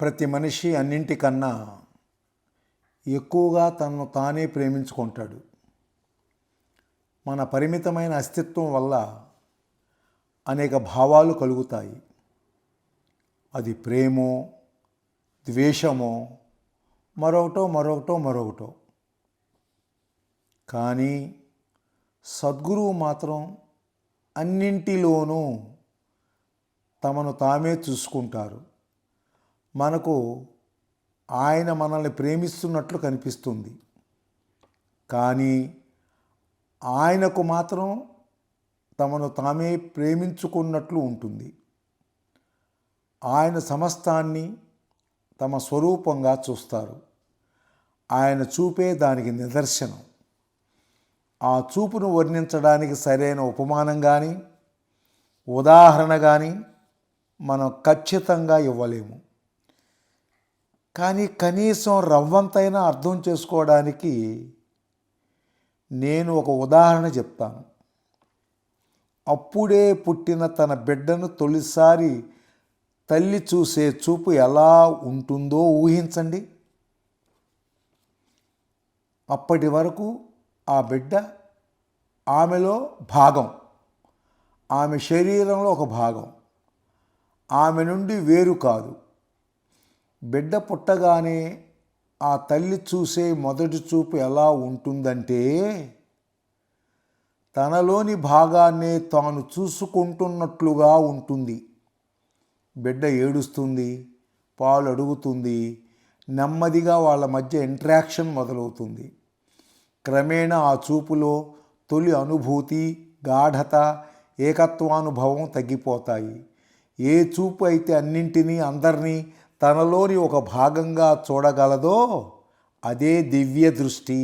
ప్రతి మనిషి అన్నింటికన్నా ఎక్కువగా తనను తానే ప్రేమించుకుంటాడు. మన పరిమితమైన అస్తిత్వం వల్ల అనేక భావాలు కలుగుతాయి. అది ప్రేమో ద్వేషమో మరొకటో మరొకటో మరొకటో. కానీ సద్గురువు మాత్రం అన్నింటిలోనూ తమను తామే చూసుకుంటారు. మనకు ఆయన మనల్ని ప్రేమిస్తున్నట్లు కనిపిస్తుంది. కానీ ఆయనకు మాత్రం తమను తామే ప్రేమించుకున్నట్లు ఉంటుంది. ఆయన సమస్తాన్ని తమ స్వరూపంగా చూస్తారు. ఆయన చూపే దానికి నిదర్శనం. ఆ చూపును వర్ణించడానికి సరైన ఉపమానం కానీ ఉదాహరణ కానీ మనం ఖచ్చితంగా ఇవ్వలేము. కానీ కనీసం రవ్వంతైనా అర్థం చేసుకోవడానికి నేను ఒక ఉదాహరణ చెప్తాను. అప్పుడే పుట్టిన తన బిడ్డను తొలిసారి తల్లి చూసే చూపు ఎలా ఉంటుందో ఊహించండి. అప్పటి వరకు ఆ బిడ్డ ఆమెలో భాగం ఆమె శరీరంలో ఒక భాగం ఆమె నుండి వేరు కాదు. బిడ్డ పుట్టగానే ఆ తల్లి చూసే మొదటి చూపు ఎలా ఉంటుందంటే తనలోని భాగాన్నే తాను చూసుకుంటున్నట్లుగా ఉంటుంది. బిడ్డ ఏడుస్తుంది పాలు అడుగుతుంది నెమ్మదిగా వాళ్ళ మధ్య ఇంట్రాక్షన్ మొదలవుతుంది. క్రమేణా ఆ చూపులో తొలి అనుభూతి గాఢత ఏకత్వానుభవం తగ్గిపోతాయి. ఏ చూపు అయితే అన్నింటినీ అందరినీ తనలోని ఒక భాగంగా చూడగలదో అదే దివ్య దృష్టి